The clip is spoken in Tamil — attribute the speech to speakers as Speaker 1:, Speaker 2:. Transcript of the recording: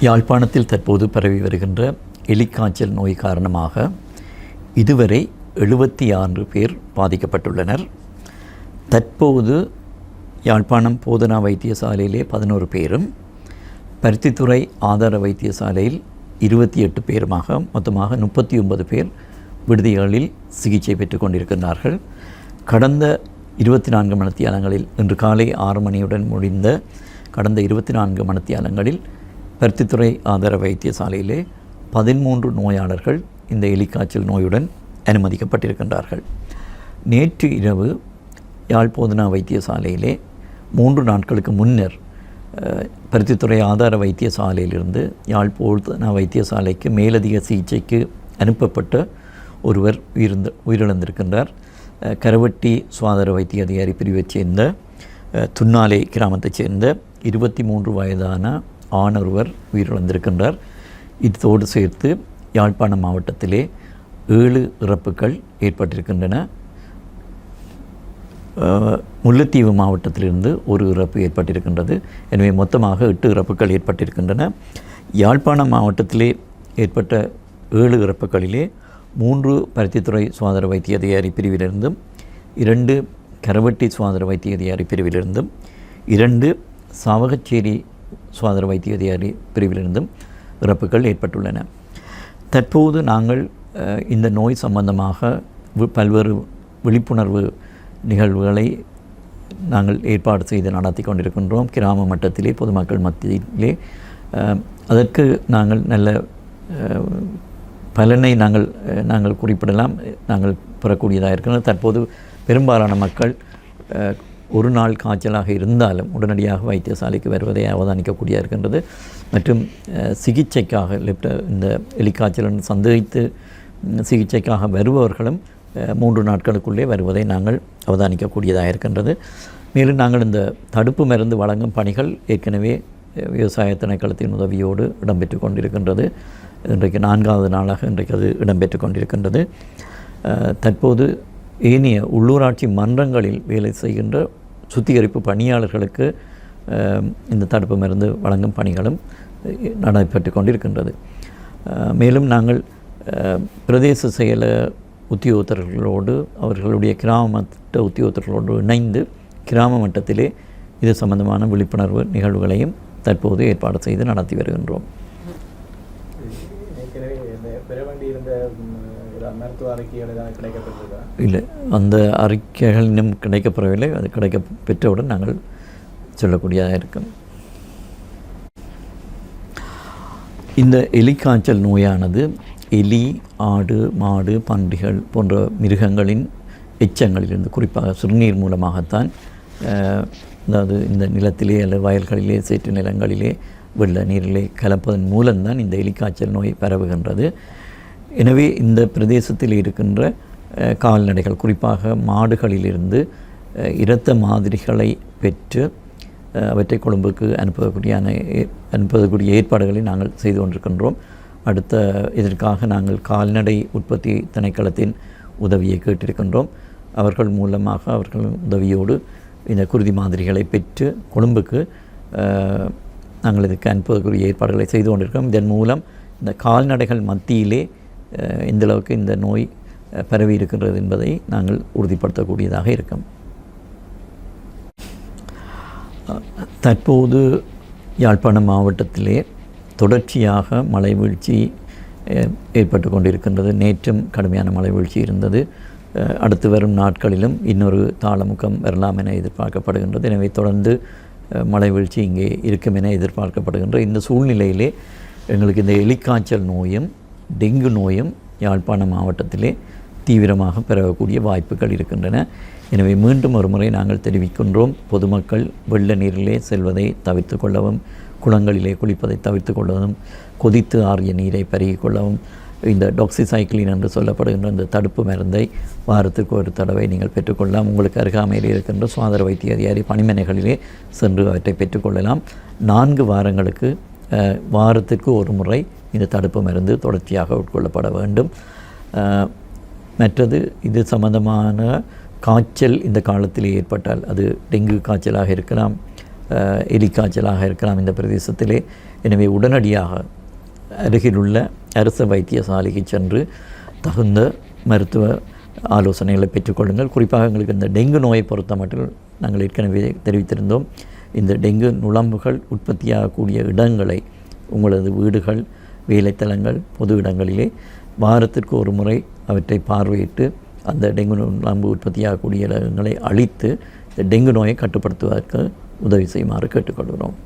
Speaker 1: யாழ்ப்பாணத்தில் தற்போது பரவி வருகின்ற எலிக்காய்ச்சல் நோய் காரணமாக இதுவரை எழுபத்தி ஆறு பேர் பாதிக்கப்பட்டுள்ளனர். தற்போது யாழ்ப்பாணம் போதனா வைத்தியசாலையிலே பதினோரு பேரும் பருத்தித்துறை ஆதார வைத்தியசாலையில் இருபத்தி எட்டு பேருமாக மொத்தமாக முப்பத்தி ஒன்பது பேர் விடுதிகளில் சிகிச்சை பெற்று கொண்டிருக்கின்றார்கள். கடந்த இருபத்தி நான்கு மணித்தியாலங்களில் இன்று காலை ஆறு மணியுடன் முடிந்த கடந்த இருபத்தி நான்கு மணித்தியாலங்களில் பருத்தித்துறை ஆதார வைத்தியசாலையிலே பதிமூன்று நோயாளர்கள் இந்த எலிக்காய்ச்சல் நோயுடன் அனுமதிக்கப்பட்டிருக்கின்றார்கள். நேற்று இரவு யாழ்போதனா வைத்தியசாலையிலே மூன்று நாட்களுக்கு முன்னர் பருத்தித்துறை ஆதார வைத்தியசாலையிலிருந்து யாழ்போதனா வைத்தியசாலைக்கு மேலதிக சிகிச்சைக்கு அனுப்பப்பட்ட ஒருவர் உயிர்ந்து உயிரிழந்திருக்கின்றார். கரவட்டி சுகாதார வைத்திய அதிகாரி பிரிவைச் சேர்ந்த துன்னாலை கிராமத்தைச் சேர்ந்த இருபத்தி மூன்று வயதான ஆணொருவர் உயிரிழந்திருக்கின்றார். இதோடு சேர்த்து யாழ்ப்பாணம் மாவட்டத்திலே ஏழு இறப்புகள் ஏற்பட்டிருக்கின்றன. முல்லைத்தீவு மாவட்டத்திலிருந்து ஒரு இறப்பு ஏற்பட்டிருக்கின்றது. எனவே மொத்தமாக எட்டு இறப்புகள் ஏற்பட்டிருக்கின்றன. யாழ்ப்பாணம் மாவட்டத்திலே ஏற்பட்ட ஏழு இறப்புகளிலே மூன்று பருத்தித்துறை சுகாதார வைத்திய அதிகாரி பிரிவிலிருந்தும் இரண்டு கரவட்டி சுகாதார வைத்திய அதிகாரி பிரிவிலிருந்தும் இரண்டு சாவகச்சேரி சுகாதார வைத்திய அதிகாரி பிரிவிலிருந்தும் இறப்புகள் ஏற்பட்டுள்ளன. தற்போது நாங்கள் இந்த நோய் சம்பந்தமாக பல்வேறு விழிப்புணர்வு நிகழ்வுகளை நாங்கள் ஏற்பாடு செய்து நடத்தி கொண்டிருக்கின்றோம். கிராம மட்டத்திலே பொதுமக்கள் மத்தியிலே. அதற்கு நாங்கள் நல்ல பலனை நாங்கள் நாங்கள் குறிப்பிடலாம். நாங்கள் பெறக்கூடியதாக இருக்கிறோம் தற்போது பெரும்பாலான மக்கள் ஒரு நாள் காய்ச்சலாக இருந்தாலும் உடனடியாக வைத்தியசாலைக்கு வருவதை அவதானிக்கக்கூடிய இருக்கின்றது. மற்றும் சிகிச்சைக்காக லெப்ட இந்த எலிக்காய்ச்சலன் சந்தேகித்து சிகிச்சைக்காக வருபவர்களும் மூன்று நாட்களுக்குள்ளே வருவதை நாங்கள் அவதானிக்கக்கூடியதாக இருக்கின்றது. மேலும் நாங்கள் இந்த தடுப்பு மருந்து வழங்கும் பணிகள் ஏற்கனவே விவசாய திணைக்களத்தின் உதவியோடு இடம்பெற்று கொண்டிருக்கின்றது. இன்றைக்கு நான்காவது நாளாக இன்றைக்கு அது இடம்பெற்று கொண்டிருக்கின்றது. தற்போது ஏனைய உள்ளூராட்சி மன்றங்களில் வேலை செய்கின்ற சுத்திகரிப்பு பணியாளர்களுக்கு இந்த தடுப்பு மருந்து வழங்கும் பணிகளும் நடைபெற்று கொண்டிருக்கின்றது. மேலும் நாங்கள் பிரதேச செயல உத்தியோகத்தர்களோடு அவர்களுடைய கிராம மட்ட உத்தியோகத்தர்களோடு இணைந்து கிராம மட்டத்திலே இது சம்பந்தமான விழிப்புணர்வு நிகழ்வுகளையும் தற்போது ஏற்பாடு செய்து நடத்தி வருகின்றோம்.
Speaker 2: பெற வேண்டியிருந்த மருத்துவ அறிக்கைகள் கிடைக்கப்பட்டிருக்கா
Speaker 1: இல்லை. அந்த அறிக்கைகள் இன்னும் கிடைக்கப்பெறவில்லை. அது கிடைக்க பெற்றவுடன் நாங்கள் சொல்லக்கூடியதாக இருக்கும். இந்த எலிக்காய்ச்சல் நோயானது எலி ஆடு மாடு பன்றிகள் போன்ற மிருகங்களின் எச்சங்களிலிருந்து குறிப்பாக சிறுநீர் மூலமாகத்தான் அதாவது இந்த நிலத்திலே அல்லது வயல்களிலே சேற்று நிலங்களிலே வெள்ள நீரிலே கலப்பதன் மூலம்தான் இந்த எலிக்காய்ச்சல் நோய் பரவுகின்றது. எனவே இந்த பிரதேசத்தில் இருக்கின்ற கால்நடைகள் குறிப்பாக மாடுகளிலிருந்து இரத்த மாதிரிகளை பெற்று அவற்றை கொழும்புக்கு அனுப்பக்கூடிய அனுப்பக்கூடிய ஏற்பாடுகளை நாங்கள் செய்து கொண்டிருக்கின்றோம். அடுத்த இதற்காக நாங்கள் கால்நடை உற்பத்தி திணைக்களத்தின் உதவியை கேட்டிருக்கின்றோம். அவர்கள் மூலமாக அவர்கள் உதவியோடு இந்த குருதி மாதிரிகளை பெற்று கொழும்புக்கு நாங்கள் இதுக்கு அனுப்புவதற்குரிய ஏற்பாடுகளை செய்து கொண்டிருக்கிறோம். இதன் மூலம் இந்த கால்நடைகள் மத்தியிலே அஹ், அளவுக்கு இந்த நோய் பரவி இருக்கின்றது என்பதை நாங்கள் உறுதிப்படுத்தக்கூடியதாக இருக்கும். தற்போது யாழ்ப்பாணம் மாவட்டத்திலே தொடர்ச்சியாக மழை வீழ்ச்சி ஏற்பட்டு கொண்டிருக்கின்றது. நேற்றும் கடுமையான மழை வீழ்ச்சி இருந்தது. அடுத்து வரும் நாட்களிலும் இன்னொரு தாளமுகம் வரலாம் என எதிர்பார்க்கப்படுகின்றது. எனவே தொடர்ந்து மழை வீழ்ச்சி இங்கே இருக்கும் என எதிர்பார்க்கப்படுகின்ற இந்த சூழ்நிலையிலே எங்களுக்கு இந்த எலிக்காய்ச்சல் நோயும் டெங்கு நோயும் யாழ்ப்பாணம் மாவட்டத்திலே தீவிரமாக பரவக்கூடிய வாய்ப்புகள் இருக்கின்றன. எனவே மீண்டும் ஒரு முறை நாங்கள் தெரிவிக்கின்றோம் பொதுமக்கள் வெள்ள நீரிலே செல்வதை தவிர்த்து கொள்ளவும் குளங்களிலே குளிப்பதை தவிர்த்து கொள்ளவும் கொதித்து ஆறிய நீரை பருகிக் கொள்ளவும் இந்த டாக்ஸிசைக்ளின் என்று சொல்லப்படுகின்ற இந்த தடுப்பு மருந்தை வாரத்துக்கு ஒரு தடவை நீங்கள் பெற்றுக்கொள்ளலாம். உங்களுக்கு அருகாமையில் இருக்கின்ற சுகாதார வைத்திய அதிகாரி பணிமனைகளிலே சென்று அவற்றை பெற்றுக்கொள்ளலாம். நான்கு வாரங்களுக்கு வாரத்துக்கு வாரத்திற்கு ஒரு முறை இந்த தடுப்பு மருந்து தொடர்ச்சியாக உட்கொள்ளப்பட வேண்டும். மற்றது இது சம்பந்தமான காய்ச்சல் இந்த காலத்தில் ஏற்பட்டால் அது டெங்கு காய்ச்சலாக இருக்கலாம் எலி எலிக்காய்ச்சலாக இருக்கலாம் இந்த பிரதேசத்திலே. எனவே உடனடியாக அருகிலுள்ள அரசு வைத்தியசாலைக்கு சென்று தகுந்த மருத்துவ ஆலோசனைகளை பெற்றுக்கொள்ளுங்கள். குறிப்பாக எங்களுக்கு இந்த டெங்கு நோயை பொறுத்த மட்டும் நாங்கள் ஏற்கனவே தெரிவித்திருந்தோம். இந்த டெங்கு நுழம்புகள் உற்பத்தியாகக்கூடிய இடங்களை உங்களது வீடுகள் வேலைத்தலங்கள் பொது இடங்களிலே வாரத்திற்கு ஒரு முறை அவற்றை பார்வையிட்டு அந்த டெங்கு நுழம்பு உற்பத்தியாகக்கூடிய இடங்களை அழித்து இந்த டெங்கு நோயை கட்டுப்படுத்துவதற்கு உதவி செய்யுமாறு கேட்டுக்கொள்கிறோம்.